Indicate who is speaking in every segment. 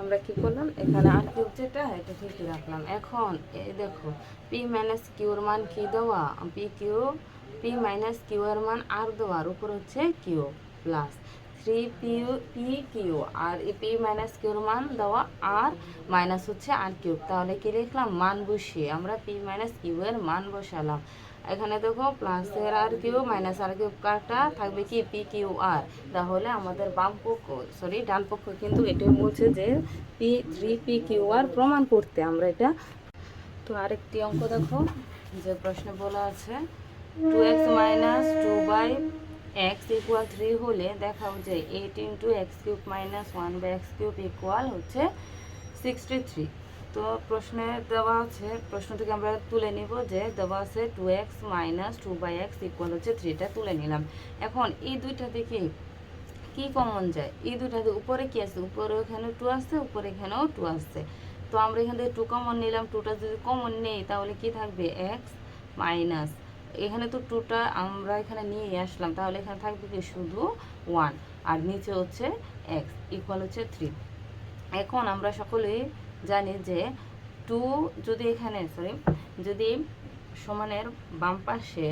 Speaker 1: আমরা কি করলাম? এখানে আর কিউব যেটা, এটা ঠিক রাখলাম। এখন এই দেখো পি মাইনাস কিউর মান কি দেওয়া? P Q P minus Q এর মান আর দেওয়ার উপর হচ্ছে Q plus three P P Q আর এই পি মাইনাস কিউর মান দেওয়া আর মাইনাস হচ্ছে আর কিউব তাহলে কি লিখলাম? মান বসিয়ে আমরা পি মাইনাস কিউ এর মান বসালাম। এখানে দেখো প্লাসের আর কিউ মাইনাস আর কিউ কাটা থাকবে কি? পি কিউ আর তাহলে আমাদের বাম পক্ষ সরি ডান পক্ষ কিন্তু এটাই বলছে যে পি থ্রি পি কিউ আর প্রমাণ করতে আমরা এটা। তো আরেকটি অঙ্ক দেখো, যে প্রশ্নে বলা আছে two X minus two by X equal three হলে দেখাও যে eight into X cube minus one by X cube equal হচ্ছে সিক্সটি থ্রি তো প্রশ্নে দেওয়া আছে, প্রশ্ন থেকে আমরা তুলে নিব যে দেওয়া আছে two X minus two by X equal হচ্ছে থ্রিটা তুলে নিলাম। এখন এই দুইটা থেকে কি কমন যায়? এই দুইটাতে উপরে কি আছে? উপরে এখানে টু আসছে, উপরে এখানেও টু আসছে। তো আমরা এখান থেকে টু কমন নিলাম টুটা যদি কমন নেই, তাহলে কি থাকবে? এক্স মাইনাস এখানে তো টুটা আমরা এখানে নিয়ে আসলাম, তাহলে এখানে থাকবে কি? শুধু ওয়ান আর নিচে হচ্ছে এক্স ইকুয়াল হচ্ছে থ্রি এখন আমরা সকলেই জানি যে টু যদি এখানে সরি যদি সমানের বাম পাশে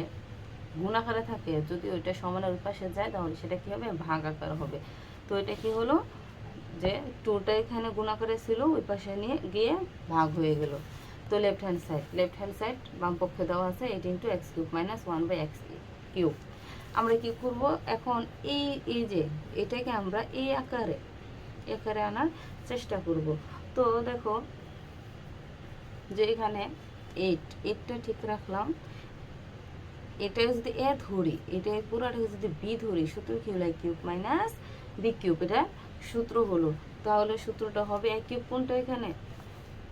Speaker 1: গুণাকারে থাকে, যদি ওইটা সমানের পাশে যায়, তাহলে সেটা কী হবে? ভাগ আকার হবে। তো এটা কি হলো? যে টুটা এখানে গুণাকারে ছিল, ওই পাশে নিয়ে গিয়ে ভাগ হয়ে গেল। তো left hand side left hand side বাম পক্ষে দেওয়া আছে eight into X cube minus one by X cube আমরা কি করব? এখন এই এই যে, এটাকে আমরা এই আকারে আকারে আনার চেষ্টা করব। তো দেখো, যে এখানে এইট এইটটা ঠিক রাখলাম। এটা যদি এ ধরি, এটা পুরোটাকে যদি বি ধরি, সূত্র কি হলো? কিউব মাইনাস বি কিউব এটা সূত্র হলো। তাহলে সূত্রটা হবে এ কিউব কোনটা এখানে?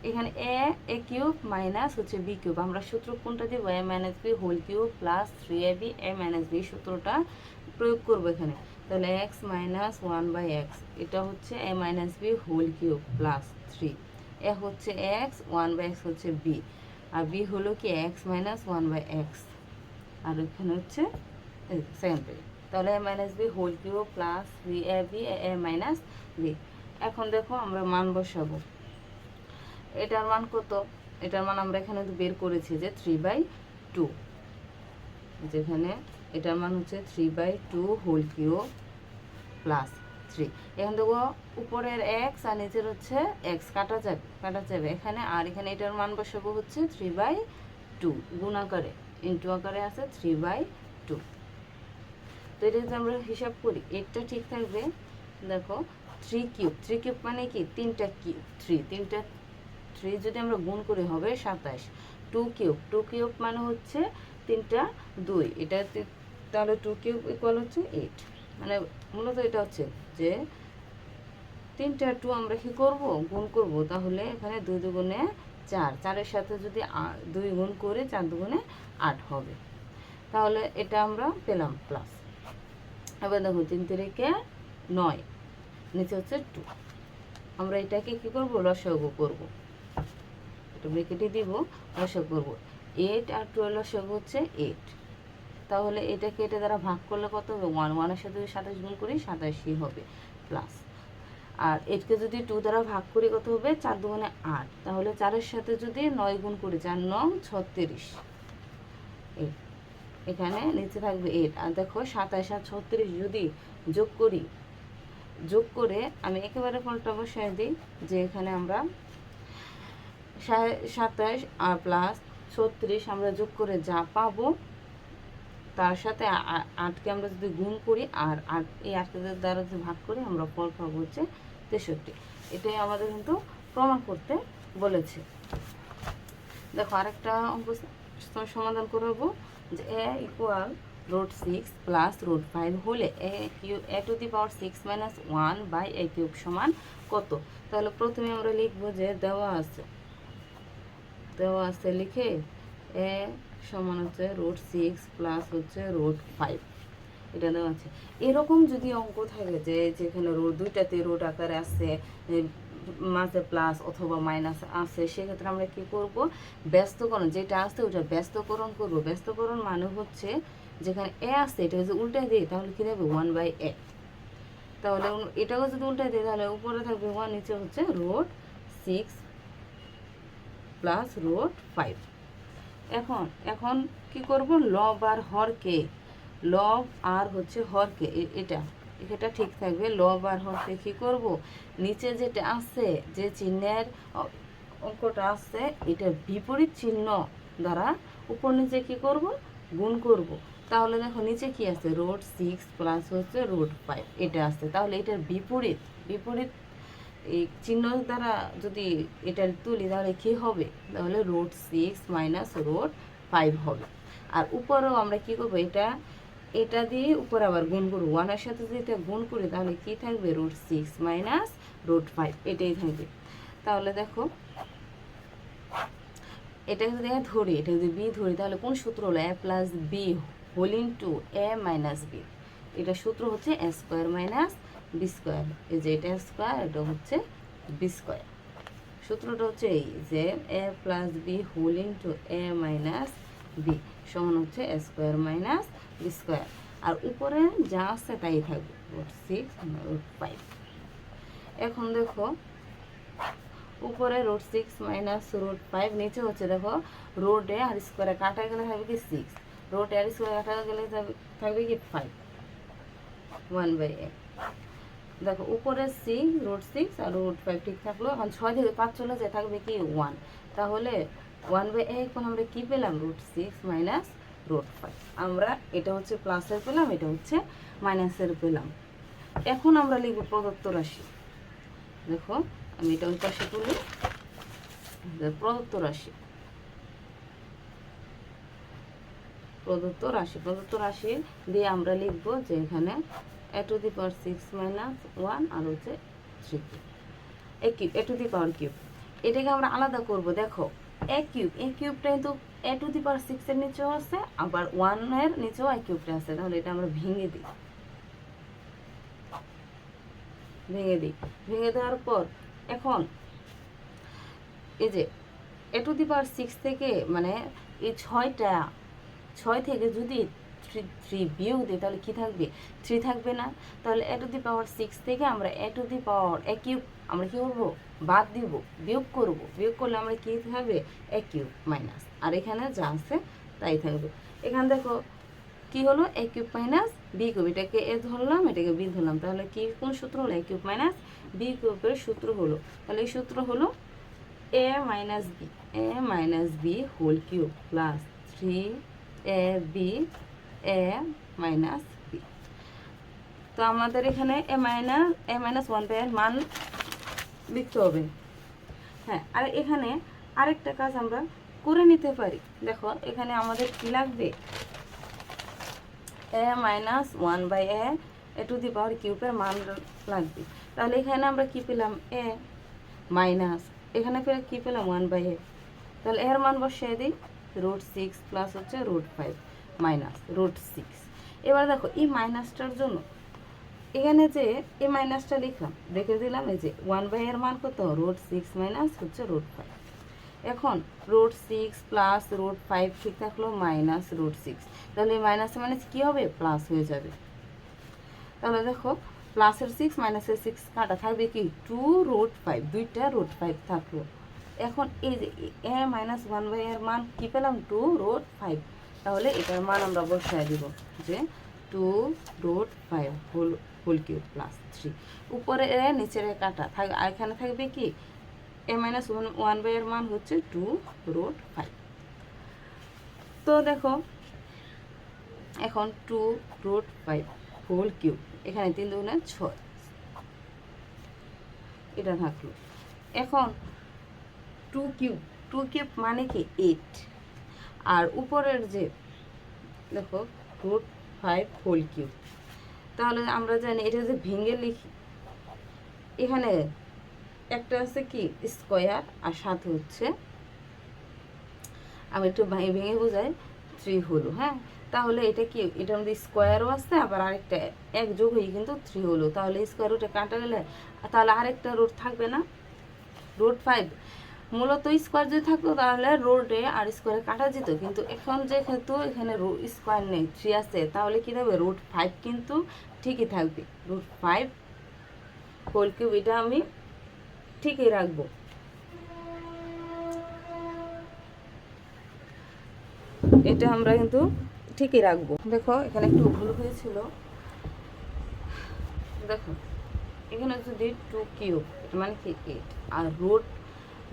Speaker 1: এখানে এ এ কিউব মাইনাস হচ্ছে বি কিউব আমরা সূত্র কোনটা দিব? A minus B whole cube plus three A B A minus B সূত্রটা প্রয়োগ করব এখানে। তাহলে X minus one by X এটা হচ্ছে A minus B whole cube plus three. A হচ্ছে এক্স, ওয়ান বাই এক্স হচ্ছে বি। আর বি হলো কি X minus one by X. আর এখানে হচ্ছে সেকেন্ড তাহলে A minus B whole cube plus B A B A minus B এখন দেখো আমরা মান বসাবো। এটার মান কত? এটার মান আমরা এখানে বের করেছি যে থ্রি বাই টু যেখানে এটার মান হচ্ছে three by two whole cube plus three এখন দেখো, উপরের এক্স আর নিচের হচ্ছে এক্স কাটা যাবে কাটা যাবে এখানে আর এখানে এটার মান বসাবো হচ্ছে থ্রি বাই টু গুণ আকারে ইন্টু আকারে আছে থ্রি বাই টু তো এটা যদি আমরা হিসাব করি এইটটা ঠিক থাকবে। দেখো থ্রি কিউব থ্রি কিউব মানে কি? তিনটা কিউব থ্রি তিনটা থ্রি যদি আমরা গুণ করে, হবে সাতাশ। টু কিউব টু কিউব মানে হচ্ছে তিনটা দুই। এটা তাহলে টু কিউব ইকুয়াল হচ্ছে এইট মানে মূলত এটা হচ্ছে যে তিনটা টু আমরা কি করব? গুণ করব। তাহলে এখানে দুই দুগুণে চার। চারের সাথে যদি দুই গুণ করে, চার দুগুণে আট হবে। তাহলে এটা আমরা পেলাম প্লাস এবার দেখো তিন তিরিকে নয়, নিচে হচ্ছে টু আমরা এটাকে কি করব? লসাগু করব। এটা ব্রেকেটে দিব, লসাগু করব। এইট আর টুয়েলভ লসাগু হচ্ছে এইট তাহলে এটাকে এটা দ্বারা ভাগ করলে কত হবে? ওয়ান ওয়ানের সাথে যদি সাতাশ গুণ করি সাতাশই হবে প্লাস আর এইটকে যদি টু দ্বারা ভাগ করি কত হবে? চার দুগুণে আট। তাহলে চারের সাথে যদি নয় গুণ করি, চার নং ছত্রিশ। এইট এখানে নিচে থাকবে এইট আর দেখো সাতাশ আর ছত্রিশ যদি যোগ করি, যোগ করে আমি একেবারে ফলটা বসায় দিই যে এখানে আমরা সাতাশ আর প্লাস ছত্রিশ আমরা যোগ করে যা পাবো তার সাথে আটকে আমরা যদি গুণ করি আর আট, এই আটকে দ্বারা যদি ভাগ করি, আমরা ফল পাবো হচ্ছে তেষট্টি। এটাই আমাদের কিন্তু প্রমাণ করতে বলেছে। দেখো আরেকটা অঙ্ক সমাধান করব যে A equal root six plus root five হলে A Q A to the power six minus one by A cube সমান কত? তাহলে প্রথমে আমরা লিখব যে দেওয়া আছে দেওয়া আছে লিখে এ সমান হচ্ছে রোড সিক্স প্লাস হচ্ছে রোড ফাইভ এটা দেওয়া আছে। এরকম যদি অঙ্ক থাকে যে যেখানে রোড দুইটাতে রোড আকারে আসছে মাঝে প্লাস অথবা মাইনাস আছে সেক্ষেত্রে আমরা কি করব? ব্যস্তকরণ, যেটা আছে ওটা ব্যস্তকরণ করব। ব্যস্তকরণ মানে হচ্ছে যেখানে এ আসছে, এটা যদি উল্টে দিই, তাহলে কি দেবে ওয়ান বাই এ তাহলে এটাও যদি উল্টাই দিই, তাহলে উপরে থাকবে ওয়ান নিচে হচ্ছে root six plus root five এখন এখন কি করব? লব আর হরকে লব আর হচ্ছে হরকে এটা। এটা ঠিক থাকবে। লব আর হরকে কি করব? নিচে যেটা আছে, যে চিহ্নের অঙ্কটা আছে এটা বিপরীত চিহ্ন দ্বারা উপর নিচে কি করব? গুণ করব। তাহলে দেখো নিচে কি আছে? রোড সিক্স প্লাস হচ্ছে রোড ফাইভ। এটা আছে। তাহলে এটার বিপরীত বিপরীত এই চিহ্ন দ্বারা যদি এটা তুলি, তাহলে কি হবে? তাহলে root six minus root five হবে। আর উপরেও আমরা কি করব? এটা এটা দিয়ে উপরে আবার গুণ করব। ওয়ানের সাথে যদি এটা গুণ করি, তাহলে কি থাকবে? Root six minus root five এটাই থাকবে। তাহলে দেখো, এটা যদি ধরি, এটা যদি বি ধরি, তাহলে কোন সূত্র হলো? A plus B whole into A minus B এটা সূত্র হচ্ছে A square minus B square এই যে এটা স্কোয়ার এটা হচ্ছে বি স্কোয়ার সূত্রটা হচ্ছে এই যে A plus B whole into A minus B সমান হচ্ছে A square minus B square আর উপরে যা আছে তাই থাকবে রুট সিক্স রুট ফাইভ এখন দেখো, উপরে root six minus root five নিচে হচ্ছে দেখো রোডে আর স্কোয়ারে কাটা গেলে থাকবে কি সিক্স রোড আর স্কোয়ারে কাটা গেলে থাকবে কি ফাইভ ওয়ান বাই এ দেখো, উপরে সিক্স রোড সিক্স আর রোড ফাইভ ঠিক থাকল। এখন ছয় থেকে পাঁচ চলে যায়, থাকবে কি ওয়ান তাহলে ওয়ান বাই এখন আমরা কী পেলাম? Root six minus root five আমরা এটা হচ্ছে প্লাসের পেলাম, এটা হচ্ছে মাইনাসের পেলাম। এখন আমরা লিখব প্রদত্ত রাশি। দেখো, আমি এটা ওই পাশে তুলি। প্রদত্ত রাশি। প্রদত্ত রাশি প্রদত্ত রাশি দিয়ে আমরা লিখব যে এখানে A to the power six minus one আর হচ্ছে three A cube A to the power cube এটাকে আমরা আলাদা করব, দেখো এ কিউব এ কিউবটা কিন্তু এ টু দি পাওয়ার সিক্সের নিচেও আছে, আবার ওয়ানের নিচেও এ কিউবটা আছে। তাহলে এটা আমরা ভেঙে দিই। ভেঙে দিই। ভেঙে দেওয়ার পর, এখন এই যে এ টু দি পাওয়ার সিক্স থেকে মানে এই ছয়টা, ছয় থেকে যদি থ্রি থ্রি বিয়োগ দিই, তাহলে কি থাকবে? থ্রি থাকবে না। তাহলে এ টু দি পাওয়ার সিক্স থেকে আমরা এ to the power A cube আমরা কী করব? বাদ দিব, বিয়োগ করব। বিয়োগ করলে আমরা কী থাকবে? এ কিউব মাইনাস আর এখানে যা আছে, তাই থাকবে। এখানে দেখো, কি হলো? A cube minus B cube এটাকে এ ধরলাম, এটাকে বি ধরলাম। তাহলে কি কোন সূত্র হলো? এ কিউব মাইনাস বি কিউবের সূত্র হলো। তাহলে এই সূত্র হলো A minus B A minus B whole cube plus three A B A minus B. তো আমাদের এখানে A minus A minus one by মান লিখতে হবে। হ্যাঁ আর এখানে আরেকটা কাজ আমরা করে নিতে পারি। দেখো, এখানে আমাদের কি লাগবে? A minus one by A A to the power কিউবের মান লাগবে। তাহলে এখানে আমরা কি পেলাম? A minus. এখানে পেলে কি পেলাম? One by A. তাহলে এর মান বসিয়ে দিই। রুট সিক্স প্লাস হচ্ছে root five. Minus root six এবার দেখো, এই মাইনাসটার জন্য, এখানে যে এই মাইনাসটা লিখলাম, রেখে দিলাম, এই যে ওয়ান বাই এর মান কত? রুট সিক্স মাইনাস হচ্ছে রুট ফাইভ এখন root six plus root five ঠিক থাকল মাইনাস রুট সিক্স তাহলে এই মাইনাস মাইনাস কী হবে? প্লাস হয়ে যাবে। তাহলে দেখো প্লাসের সিক্স মাইনাসের সিক্স কাটা থাকবে কি? টু রুট ফাইভ দুইটা রুট ফাইভ থাকল। এখন এই যে, এ মাইনাস ওয়ান বাই এর মান কি পেলাম? টু রুট ফাইভ তাহলে এটার মান আমরা বসায় দিব যে two root five whole whole cube plus three উপরে, নিচের কাটা থাক এখানে থাকবে কি? A minus one one by এর মান হচ্ছে টু রুট ফাইভ তো দেখো, এখন two root five whole cube এখানে তিন দুগুণে ছয়। এটা থাকল। এখন টু কিউব টু কিউব মানে কি? এইট আর উপরের যে, দেখো রুট ফাইভ হোল কিউব তাহলে আমরা জানি এটা যে ভেঙে লিখি, এখানে একটা আছে কি? স্কোয়ার আর সাথে হচ্ছে, আমি একটু ভেঙে ভেঙে বোঝাই থ্রি হলো হ্যাঁ? তাহলে এটা কি, এটার মধ্যে স্কোয়ারও আছে, আবার আরেকটা এক যোগ হয়ে কিন্তু থ্রি হলো তাহলে স্কোয়ার রুটে কাটা গেলে, তাহলে আরেকটা রুট থাকবে না? রুট ফাইভ মূলত স্কোয়ার যদি থাকতো তাহলে রোডে আর স্কোয়ারে কাটা যেত। কিন্তু এখন যেহেতু এখানে স্কোয়ার নেই থ্রি আছে, তাহলে কী থাকবে? রুট ফাইভ কিন্তু ঠিকই থাকবে। রুট ফাইভ হোল কিউব এটা আমি ঠিকই রাখব। এটা আমরা কিন্তু ঠিকই রাখব। দেখো, এখানে একটু ভুল হয়েছিল। দেখো, এখানে যদি টু কিউব মানে কি এইট আর রুট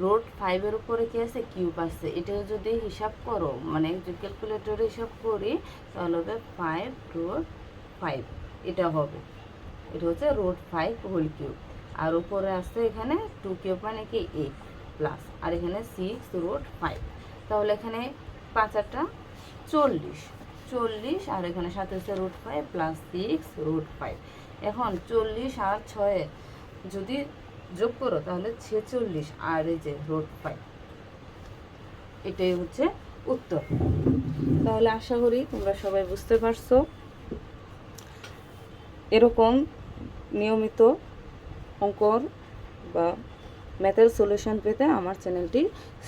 Speaker 1: রুট ফাইভের উপরে কি আছে? কিউব আছে। এটা যদি হিসাব করো মানে ক্যালকুলেটরে হিসাব করি, তাহলে হবে ফাইভ রোড ফাইভ এটা হবে। এটা হচ্ছে রোড ফাইভ হোল কিউব আর উপরে আসছে এখানে টু কিউব মানে কি? এইট প্লাস আর এখানে সিক্স রোড ফাইভ তাহলে এখানে পাঁচ আটটা চল্লিশ। চল্লিশ আর এখানে সাথে হচ্ছে root five plus six root five এখন চল্লিশ আর ছয়ে যদি যোগ করো, তাহলে ছেচল্লিশ আর এই যে রুট ফাইভ এটাই হচ্ছে উত্তর। তাহলে আশা করি তোমরা সবাই বুঝতে পারছ। এরকম নিয়মিত অঙ্কর বা ম্যাথের সলিউশন পেতে আমার চ্যানেলটি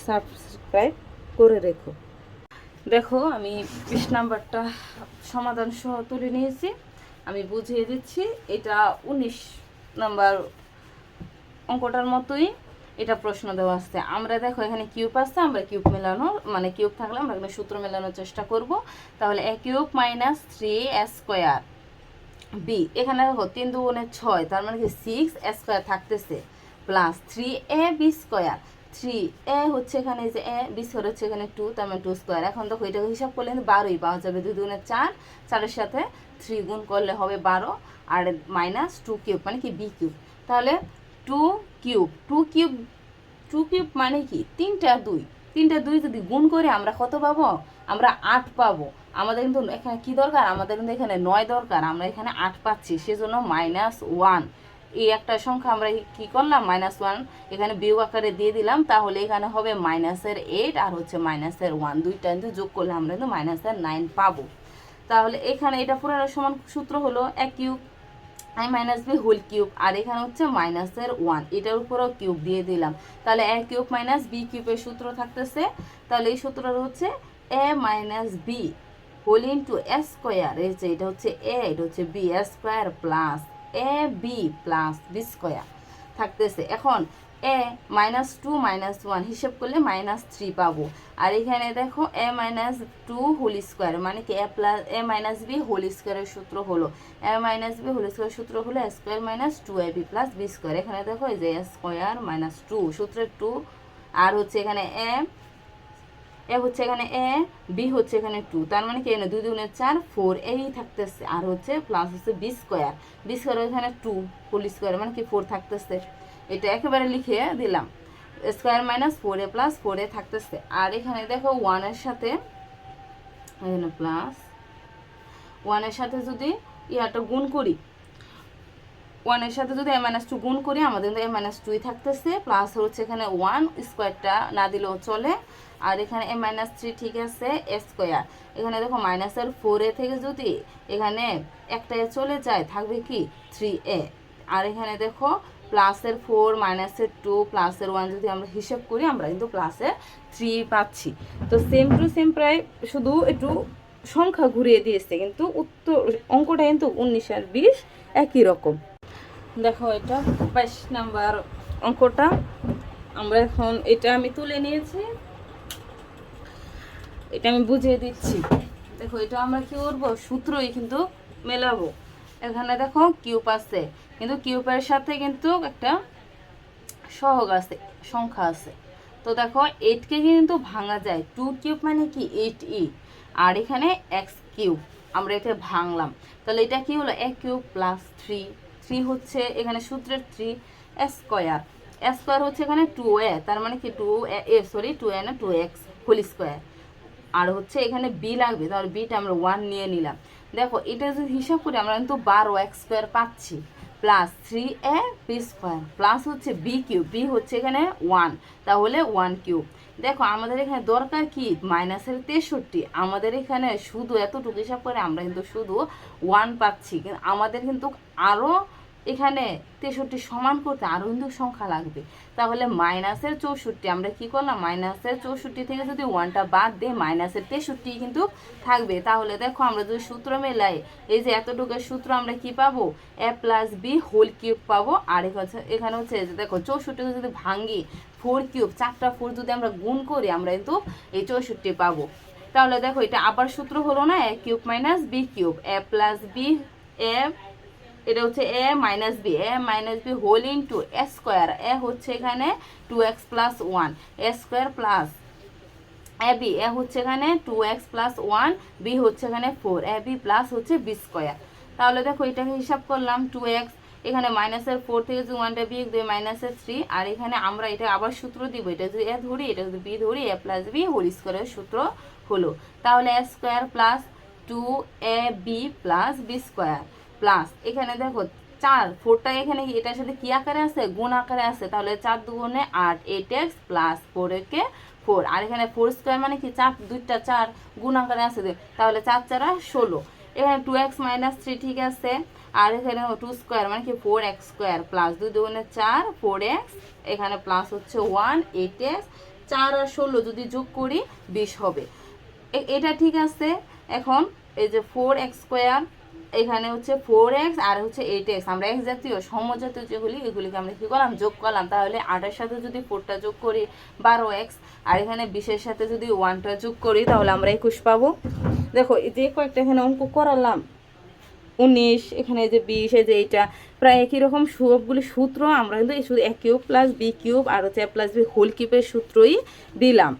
Speaker 1: সাবস্ক্রাইব করে রেখো। দেখো, আমি বিশ নাম্বারটা সমাধান সহ তুলে নিয়েছি। আমি বুঝিয়ে দিচ্ছি, এটা উনিশ নাম্বার অঙ্কটার মতোই এটা প্রশ্ন দেওয়া আসছে আমরা দেখো এখানে কিউব আসছে আমরা কিউব মেলানো মানে কিউব থাকলে আমরা এখানে সূত্র মেলানোর চেষ্টা করব। তাহলে A cube minus three square B, এখানে দেখো তিন দুগুণে ছয়, তার মানে কি সিক্স স্কোয়ার থাকতেছে, plus three A B square. Three A হচ্ছে এখানে যে এ, বি স্কোয়ার হচ্ছে এখানে টু, তার মানে টু স্কোয়ার। এখন দেখো এটা হিসাব করলে কিন্তু বারোই পাওয়া যাবে, দুই দুগুণে চার, চারের সাথে থ্রি গুণ করলে হবে বারো, আর মাইনাস টু কিউব মানে কি বি কিউব। তাহলে two cube two cube two cube মানে কি? তিনটা দুই। তিনটা দুই যদি গুণ করে আমরা কত পাবো? আমরা আট পাবো। আমাদের কিন্তু এখানে কি দরকার? আমাদের কিন্তু এখানে নয় দরকার। আমরা এখানে আট পাচ্ছি, সেজন্য মাইনাস ওয়ান এই একটা সংখ্যা আমরা কি করলাম? মাইনাস ওয়ান এখানে বিয়োগ আকারে দিয়ে দিলাম, তাহলে এখানে হবে মাইনাসের এইট আর হচ্ছে মাইনাসের ওয়ান দুইটা কিন্তু যোগ করলে আমরা কিন্তু মাইনাসের নাইন পাবো। তাহলে এখানে এটা পুরো সমান সূত্র হলো এক cube. I minus B whole cube আর এখানে হচ্ছে মাইনাসের ওয়ান এটার উপরেও কিউব দিয়ে দিলাম। তাহলে এ কিউব মাইনাস বি কিউবের সূত্র থাকতেছে। তাহলে এই সূত্রটা হচ্ছে A minus B whole into A square এই যে এটা হচ্ছে এ এটা হচ্ছে B A square plus A B plus B square থাকতেছে। এখন A minus two minus one হিসেব করলে মাইনাস থ্রি পাবো। আর এখানে দেখো A minus two whole square মানে কি? A plus A minus B whole স্কোয়ারের সূত্র হলো। A minus B whole square সূত্র হলো A square minus two A B plus B square এখানে দেখো এই যে এ স্কোয়ার মাইনাস টু সূত্রের টু আর হচ্ছে এখানে এ এ হচ্ছে এখানে এ বি হচ্ছে এখানে টু তার মানে কি? দুই দুগুণের চার ফোর এই থাকতেছে। আর হচ্ছে প্লাস হচ্ছে বি স্কোয়ার বি স্কোয়ার এখানে টু হোল স্কোয়ার মানে কি? ফোর থাকতেছে। এটা একেবারে লিখে দিলাম। Square minus four A plus four A থাকতেছে। আর এখানে দেখো ওয়ানের সাথে এখানে প্লাস ওয়ানের সাথে যদি ইয়াটা গুণ করি ওয়ানের সাথে যদি এম মাইনাস টু গুণ করি, আমাদের কিন্তু এম মাইনাস টুই থাকতেছে। প্লাস হচ্ছে এখানে ওয়ান স্কোয়ারটা না দিলেও চলে। আর এখানে এম মাইনাস থ্রি ঠিক আছে এ স্কোয়ার এখানে দেখো মাইনাসের ফোর এ থেকে যদি এখানে একটা এ চলে যায়, থাকবে কি? থ্রি এ আর এখানে দেখো প্লাসের ফোর, মাইনাসের টু, প্লাসের ওয়ান যদি আমরা হিসেব করি, আমরা কিন্তু প্লাসের থ্রি পাচ্ছি। তো সেম টু সেম প্রায় শুধু একটু সংখ্যা ঘুরিয়ে দিয়েছে, কিন্তু উত্তর অঙ্কটা কিন্তু উনিশ আর বিশ একই রকম। দেখো এটা বাইশ নাম্বার অঙ্কটা। আমরা এখন এটা আমি তুলে নিয়েছি। এটা আমি বুঝিয়ে দিচ্ছি। দেখো এটা আমরা কি করব? সূত্রই কিন্তু মেলাবো। এখানে দেখো, কিউব আছে। কিন্তু কিউবের সাথে কিন্তু একটা সহগ আছে, সংখ্যা আছে। তো দেখো এইটকে কিন্তু ভাঙা যায়। টু কিউব মানে কি? এইট ই আর এখানে এক্স কিউব। আমরা এটা ভাঙলাম। তাহলে এটা কি হলো? এক কিউব প্লাস থ্রি থ্রি হচ্ছে এখানে সূত্রের থ্রি স্কোয়ার স্কোয়ার হচ্ছে এখানে টু এ তার মানে কি? Two A sorry two A না টু এক্স হোল স্কোয়ার আর হচ্ছে এখানে বি লাগবে। তাহলে বিটা আমরা ওয়ান নিয়ে নিলাম। দেখো, এটা যদি হিসাব করি আমরা কিন্তু বারো এক্স স্কোয়ার পাচ্ছি। Plus three A B square, plus হচ্ছে বি কিউব বি হচ্ছে এখানে ওয়ান তাহলে ওয়ান কিউব। দেখো, আমাদের এখানে দরকার কি? মাইনাসের তেষট্টি। আমাদের এখানে শুধু এতটুকু হিসাব করে আমরা কিন্তু শুধু ওয়ান পাচ্ছি। কিন্তু আমাদের কিন্তু আরও এখানে তেষট্টি সমান করতে আরও কিন্তু সংখ্যা লাগবে। তাহলে মাইনাসের চৌষট্টি, আমরা কি করলাম? মাইনাসের চৌষট্টি থেকে যদি ওয়ানটা বাদ দিই, মাইনাসের তেষট্টি কিন্তু থাকবে। তাহলে দেখো, আমরা যদি সূত্র মেলাই, এই যে এতটুকুর সূত্র আমরা কি পাবো? A plus B whole cube পাবো। আর এখানে হচ্ছে- যে দেখো, চৌষট্টিকে যদি ভাঙ্গি, ফোর কিউব, চারটা ফোর যদি আমরা গুণ করি, আমরা কিন্তু এই চৌষট্টি পাবো। তাহলে দেখো, এটা আবার সূত্র হলো না, A cube minus B cube. A plus B, এ এটা হচ্ছে A minus B A minus B whole into A square A হচ্ছে এখানে two X plus one A square plus A B A হচ্ছে এখানে two X plus one B হচ্ছে এখানে four A B plus হচ্ছে B square তাহলে দেখো এটাকে হিসাব করলাম টু এক্স এখানে মাইনাসের ফোর থেকে যদি ওয়ানটা বি দিয়ে মাইনাসের থ্রি আর এখানে আমরা এটা আবার সূত্র দিব, এটা যদি এ ধরি, এটা যদি বি ধরি এ প্লাস বি হোল স্কোয়ারের সূত্র হলো। তাহলে A square plus two A B plus B square plus এখানে দেখো চার, ফোরটা এখানে এটার সাথে কি আকারে আছে? গুণ আকারে আছে। তাহলে চার দুগুণে আট এইট এক্স প্লাস ফোর একে ফোর আর এখানে ফোর স্কোয়ার মানে কি? চার, দুইটা চার গুণ আকারে আছে তাহলে চার চারা ষোলো। এখানে টু এক্স মাইনাস থ্রি ঠিক আছে। আর এখানে টু স্কোয়ার মানে কি? ফোর এক্স স্কোয়ার প্লাস দুই দুগুণে চার ফোর এক্স এখানে প্লাস হচ্ছে ওয়ান এইট এক্স চার আর ষোলো যদি যোগ করি, বিশ হবে। এটা ঠিক আছে। এখন এই যে ফোর এক্স স্কোয়ার এখানে হচ্ছে ফোর এক্স আর হচ্ছে এইট এক্স আমরা এক্স জাতীয় সমজাতীয় যেগুলি এগুলিকে আমরা কী করলাম? যোগ করলাম। তাহলে আটের সাথে যদি ফোরটা যোগ করি, বারো এক্স আর এখানে বিশের সাথে যদি ওয়ানটা যোগ করি, তাহলে আমরা একুশ পাবো। দেখো যে কয়েকটা এখানে অঙ্ক করালাম। উনিশ, এখানে যে বিশ, এই যে এইটা। প্রায় একই রকম সবগুলি সূত্র আমরা কিন্তু এই শুধু A cube plus B cube আর হচ্ছে প্লাস বি হোল কিউবের সূত্রই দিলাম।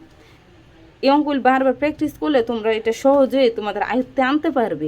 Speaker 1: এই অঙ্কগুলি বারবার প্র্যাকটিস করলে তোমরা এটা সহজে তোমাদের আয়ত্তে আনতে পারবে।